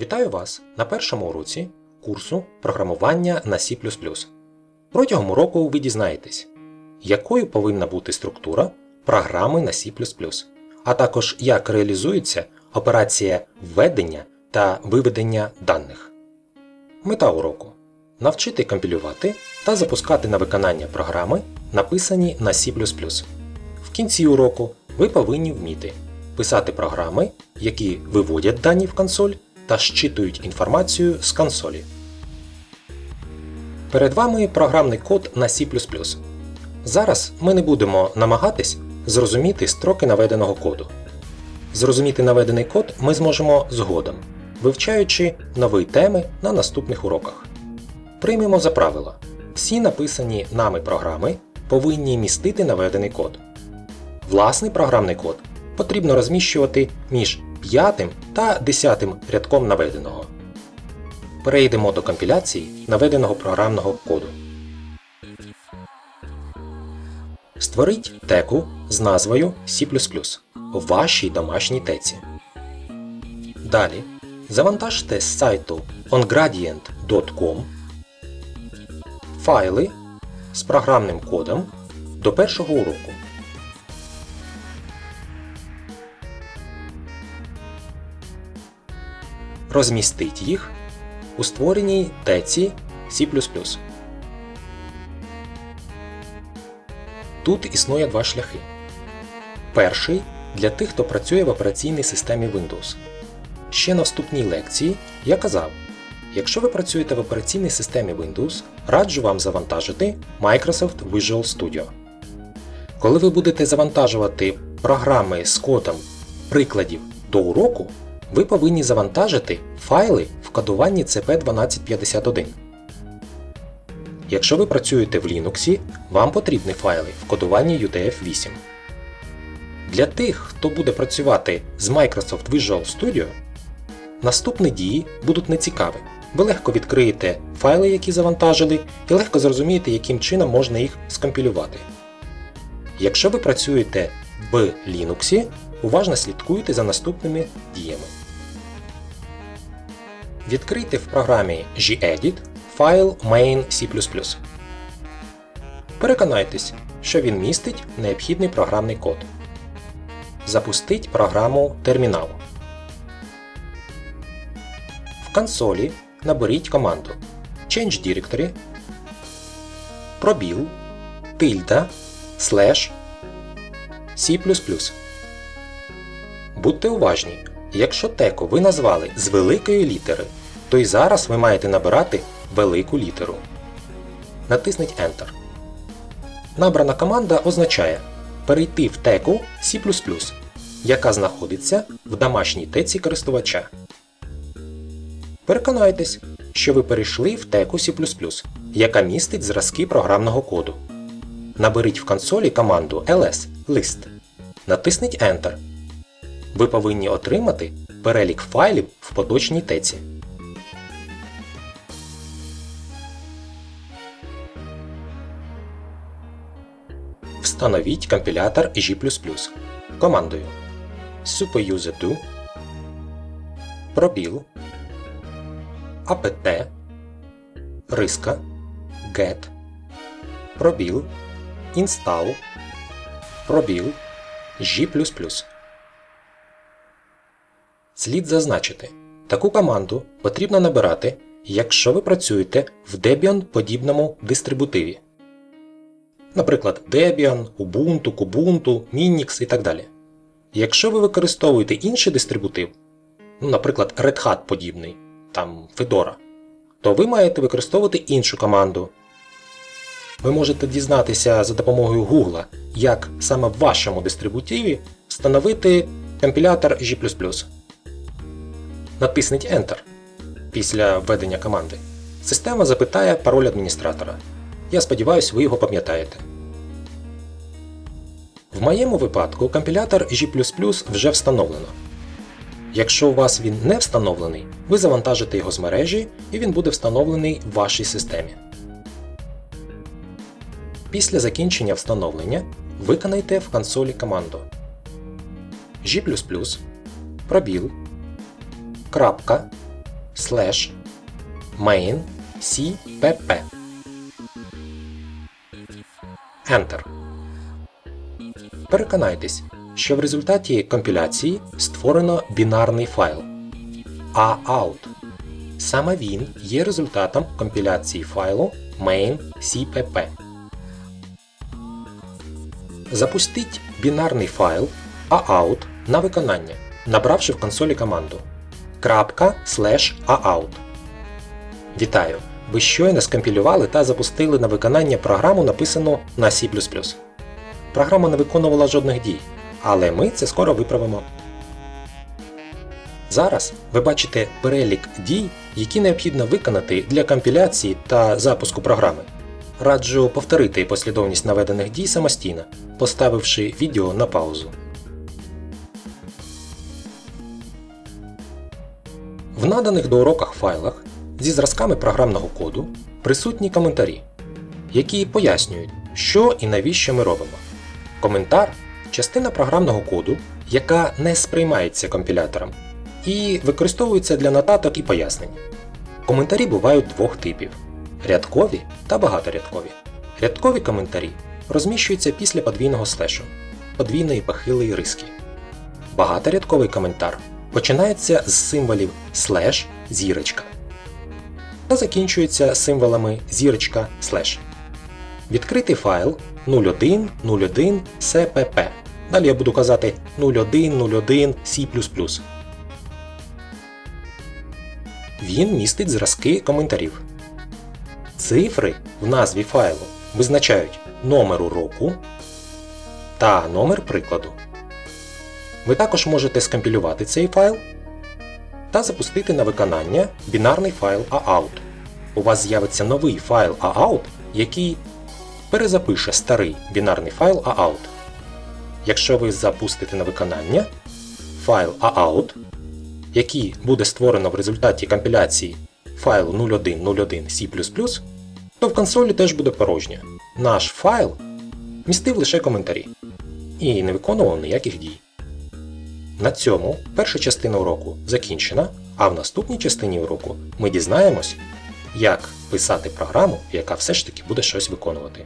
Вітаю вас на першому уроці курсу програмування на C. Протягом уроку ви дізнаєтесь, якою повинна бути структура програми на C, а також як реалізується операція введення та виведення даних. Мета уроку навчити компілювати та запускати на виконання програми, написані на C. В кінці уроку ви повинні вміти писати програми, які виводять дані в консоль та щитують інформацію з консолі. Перед вами програмний код на C. Зараз ми не будемо намагатись зрозуміти строки наведеного коду. Зрозуміти наведений код ми зможемо згодом, вивчаючи нові теми на наступних уроках. Приймемо за правило: всі написані нами програми повинні містити наведений код. Власний програмний код потрібно розміщувати між 5 та 10 рядком наведеного. Перейдемо до компіляції наведеного програмного коду. Створіть теку з назвою C в вашій домашній теці. Далі завантажте з сайту ongradient.com файли з програмним кодом до першого уроку. Розмістіть їх у створеній теці C. Тут існує два шляхи. Перший для тих, хто працює в операційній системі Windows. Ще на вступній лекції я казав, якщо ви працюєте в операційній системі Windows, раджу вам завантажити Microsoft Visual Studio. Коли ви будете завантажувати програми з кодом прикладів до уроку, ви повинні завантажити файли в кодуванні CP1251. Якщо ви працюєте в Linux, вам потрібні файли в кодуванні UTF-8. Для тих, хто буде працювати з Microsoft Visual Studio, наступні дії будуть нецікаві. Ви легко відкриєте файли, які завантажили, і легко зрозумієте, яким чином можна їх скомпілювати. Якщо ви працюєте в Linux, уважно слідкуйте за наступними діями. Відкрийте в програмі gedit файл main.c. Переконайтесь, що він містить необхідний програмний код. Запустіть програму термінал. В консолі наберіть команду Change Directory, пробіл, тильда, слеш, C. Будьте уважні, якщо теку ви назвали з великої літери, то й зараз ви маєте набирати велику літеру. Натисніть Enter. Набрана команда означає перейти в теку C, яка знаходиться в домашній теці користувача. Переконайтесь, що ви перейшли в теку C, яка містить зразки програмного коду. Наберіть в консолі команду ls list. Натисніть Enter. Ви повинні отримати перелік файлів в поточній теці. Встановіть компілятор G++ командою. Superuser2 пробіл. Apt риска. Get. Пробіл. Install. Пробіл. G++. Слід зазначити, таку команду потрібно набирати, якщо ви працюєте в Debian подібному дистрибутиві. Наприклад, Debian, Ubuntu, Kubuntu, Minix і так далі. Якщо ви використовуєте інший дистрибутив, ну, наприклад, Red Hat подібний, там Fedora, то ви маєте використовувати іншу команду. Ви можете дізнатися за допомогою Google, як саме в вашому дистрибутиві встановити компілятор G. Натисніть Enter після введення команди. Система запитає пароль адміністратора. Я сподіваюся, ви його пам'ятаєте. В моєму випадку компілятор G вже встановлено. Якщо у вас він не встановлений, ви завантажите його з мережі і він буде встановлений в вашій системі. Після закінчення встановлення виконайте в консолі команду G пробіл крапка slash main cpp. Enter. Переконайтесь, що в результаті компіляції створено бінарний файл aout. Саме він є результатом компіляції файлу main.cpp. Запустіть бінарний файл aout на виконання, набравши в консолі команду .aout. Вітаю! Ви щойно скомпілювали та запустили на виконання програму, написану на C++. Програма не виконувала жодних дій, але ми це скоро виправимо. Зараз ви бачите перелік дій, які необхідно виконати для компіляції та запуску програми. Раджу повторити послідовність наведених дій самостійно, поставивши відео на паузу. В наданих до уроках файлах зі зразками програмного коду присутні коментарі, які пояснюють, що і навіщо ми робимо. Коментар частина програмного коду, яка не сприймається компілятором, і використовується для нотаток і пояснень. Коментарі бувають двох типів рядкові та багаторядкові. Рядкові коментарі розміщуються після подвійного слешу, подвійної похилої риски. Багаторядковий коментар починається з символів слеш зірочка та закінчується символами зірочка слеш. Відкритий файл 0101 cpp. Далі я буду казати 0101 C. Він містить зразки коментарів. Цифри в назві файлу визначають номер уроку та номер прикладу. Ви також можете скомпілювати цей файл та запустити на виконання бінарний файл AOUT. У вас з'явиться новий файл AOUT, який перезапише старий бінарний файл AOUT. Якщо ви запустите на виконання файл AOUT, який буде створено в результаті компіляції файлу 0101 C++, то в консолі теж буде порожня. Наш файл містив лише коментарі і не виконував ніяких дій. На цьому перша частина уроку закінчена, а в наступній частині уроку ми дізнаємось, як писати програму, яка все ж таки буде щось виконувати.